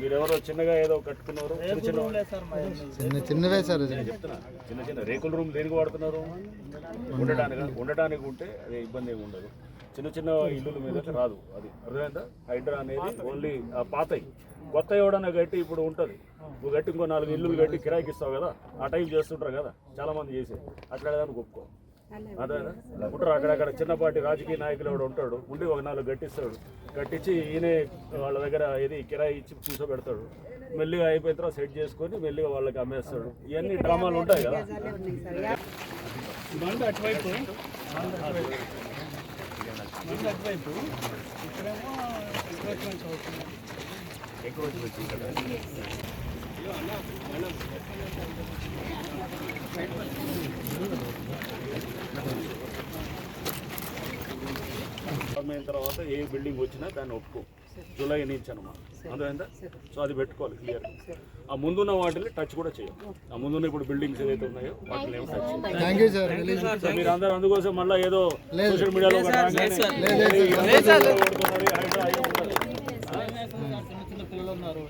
మీరెవరో చిన్నగా ఏదో కట్టుకున్నారు చిన్న చిన్నవే సార్ చిన్న చిన్న రేకుల రూమ్ దేనికి వాడుతున్నారు ఉండటానికి ఉండటానికి ఉంటే అది ఇబ్బంది ఏమి ఉండదు చిన్న చిన్న ఇల్లుల మీద రాదు అది అర్థమైందా హైడ్రా అనేది ఓన్లీ పాతయి కొత్త ఎవడన్నా గట్టి ఇప్పుడు ఉంటుంది నువ్వు గట్టి ఇంకో నాలుగు ఇల్లులు గట్టి కిరాయికి ఇస్తావు కదా ఆ టైప్ చేస్తుంటారు కదా చాలామంది చేసే అట్లా ఒప్పుకో అదే ఉంటారు అక్కడక్కడ చిన్నపాటి రాజకీయ నాయకులు ఎవడు ఉంటాడు ఉండి ఒక నాలుగు గట్టిస్తాడు గట్టించి ఈయనే వాళ్ళ దగ్గర ఏది కిరాయి ఇచ్చి కూర్చోబెడతాడు మెల్లిగా అయిపోయిన తర్వాత సెట్ చేసుకొని మెల్లిగా వాళ్ళకి అమ్మేస్తాడు ఇవన్నీ డ్రామాలు ఉంటాయి కదా ఎక్కువ అయిన తర్వాత ఏ బిల్డింగ్ వచ్చినా దాన్ని ఒప్పుకో జూలై నుంచి అనమాట అర్థమైందా సో అది పెట్టుకోవాలి క్లియర్ ఆ ముందున్న వాటిని టచ్ కూడా చేయాలి ఆ ముందున్న ఇప్పుడు బిల్డింగ్స్ ఏదైతే ఉన్నాయో వాటిని ఏమి టచ్ చేయాలి మీరు అందరూ అందుకోసం మళ్ళీ ఏదో సోషల్ మీడియాలో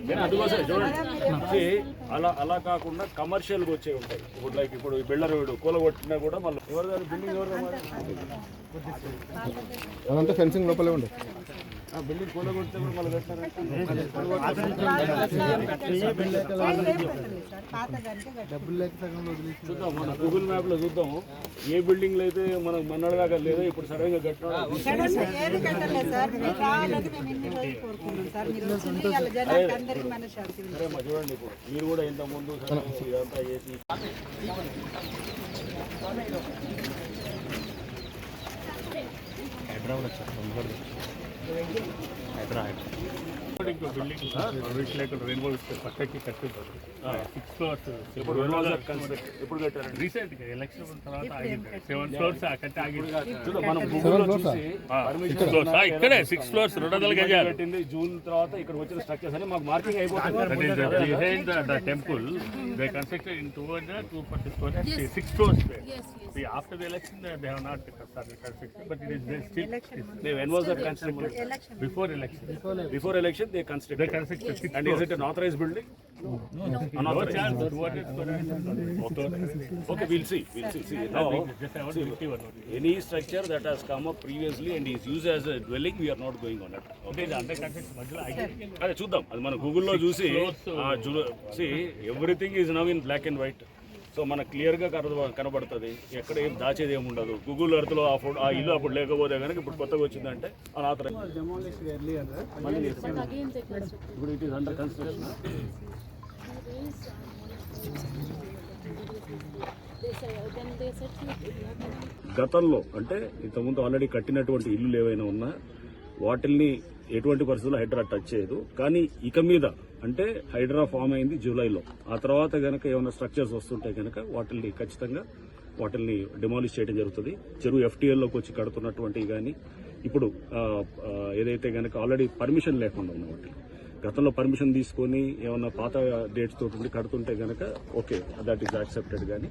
నేను అలా అలా కాకుండా కమర్షియల్గా వచ్చే ఉంటాయి ఇప్పుడు లైక్ ఇప్పుడు బిల్డర్ వీడు కొట్టినా కూడా మళ్ళీ ఎవరి బిల్డింగ్ ఎవరు అదంతా ఫెన్సింగ్ లోపలే ఉండదు బిల్డింగ్ కూలగొడితే కూడా డబ్బులు లేక చూద్దాం మన గూగుల్ మ్యాప్ లో చూద్దాం ఏ బిల్డింగ్ లో అయితే మనం మన్నాడు దాకా లేదు ఇప్పుడు సడన్ గా కట్టడం చూడండి ఇప్పుడు మీరు కూడా ఇంత ముందు ఇదంతా చేసి హైదరాబాద్ వచ్చారు हईदराबाद बिल्कुल रेनबो पक्की कटे సిక్స్ ఫ్లోర్స్ ఎప్పుడు కట్టారండి రీసెంట్ ఎలక్షన్ తర్వాత ఆగింది సెవెన్ ఫ్లోర్స్ కట్టి ఆగింది ఇక్కడే సిక్స్ ఫ్లోర్స్ రెండు వందల గజాలు కట్టింది జూన్ తర్వాత ఇక్కడ వచ్చిన స్ట్రక్చర్స్ అని మాకు మార్కింగ్ అయిపోతుంది temple they constructed in two hundred two forty four six floors after election they not but it is still they when was the before election before election they and is it authorized building No chance to vote it correct. Okay, we'll see. We'll see. see. Now, see, any structure that has come up previously and is used as a dwelling, we are not going on it. Okay. అదే చూద్దాం అది మన గూగుల్లో చూసి everything is now in black and white so మనకు క్లియర్గా కన కనబడుతుంది ఎక్కడ ఏం దాచేది ఏమి ఉండదు గూగుల్ అర్త్లో ఆ ఫోటో ఆ ఇల్లు అప్పుడు లేకపోతే కనుక ఇప్పుడు కొత్తగా వచ్చిందంటే అలా ఇప్పుడు కన్స్ట్రక్షన్ గతంలో అంటే ఇంతకుముందు ఆల్రెడీ కట్టినటువంటి ఇల్లులు ఏవైనా ఉన్నా వాటిల్ని ఎటువంటి పరిస్థితుల్లో హైడ్రా టచ్ చేయదు కానీ ఇక మీద అంటే హైడ్రా ఫామ్ అయింది జూలైలో ఆ తర్వాత గనక ఏమైనా స్ట్రక్చర్స్ వస్తుంటే గనక వాటిల్ని ఖచ్చితంగా వాటిల్ని డిమాలిష్ చేయడం జరుగుతుంది చెరువు ఎఫ్టీఎల్లోకి వచ్చి కడుతున్నటువంటివి కానీ ఇప్పుడు ఏదైతే గనక ఆల్రెడీ పర్మిషన్ లేకుండా ఉన్న వాటిని గతంలో పర్మిషన్ తీసుకొని ఏమన్నా పాత డేట్స్ తోటి ఉండి కడుతుంటే కనుక ఓకే దట్ ఈస్ యాక్సెప్టెడ్ కానీ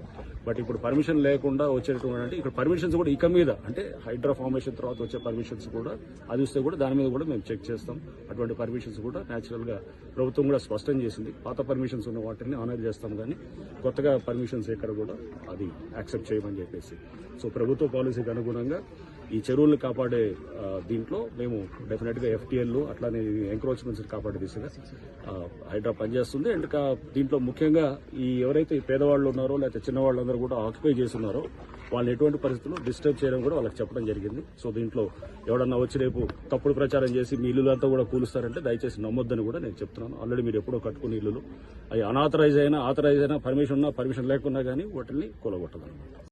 బట్ ఇప్పుడు పర్మిషన్ లేకుండా వచ్చేటటువంటి అంటే ఇక్కడ పర్మిషన్స్ కూడా ఇక మీద అంటే హైడ్రా ఫార్మేషన్ తర్వాత వచ్చే పర్మిషన్స్ కూడా అది వస్తే కూడా దాని మీద కూడా మేము చెక్ చేస్తాం అటువంటి పర్మిషన్స్ కూడా న్యాచురల్గా ప్రభుత్వం కూడా స్పష్టం చేసింది పాత పర్మిషన్స్ ఉన్న వాటిని ఆనర్ చేస్తాం కానీ కొత్తగా పర్మిషన్స్ ఎక్కడ కూడా అది యాక్సెప్ట్ చేయమని చెప్పేసి సో ప్రభుత్వ పాలసీకి అనుగుణంగా ఈ చెరువులను కాపాడే దీంట్లో మేము డెఫినెట్గా ఎఫ్టీఎల్ అట్లానే ఎంక్రోచ్మెంట్స్ కాపాడే దిశగా హైడ్రా పనిచేస్తుంది అండ్ దీంట్లో ముఖ్యంగా ఈ ఎవరైతే పేదవాళ్ళు ఉన్నారో లేకపోతే చిన్నవాళ్ళందరూ కూడా ఆక్యుపై చేస్తున్నారో వాళ్ళని ఎటువంటి పరిస్థితుల్లో డిస్టర్బ్ చేయడం కూడా వాళ్ళకి చెప్పడం జరిగింది సో దీంట్లో ఎవడన్నా వచ్చి రేపు తప్పుడు ప్రచారం చేసి మీ ఇల్లులంతా కూడా కూలుస్తారంటే దయచేసి నమ్మొద్దని కూడా నేను చెప్తున్నాను ఆల్రెడీ మీరు ఎప్పుడో కట్టుకునే ఇల్లు అవి అనాథరైజ్ అయినా ఆథరైజ్ అయినా పర్మిషన్ ఉన్నా పర్మిషన్ లేకున్నా కానీ వాటిని కూలగొట్టదన్నమాట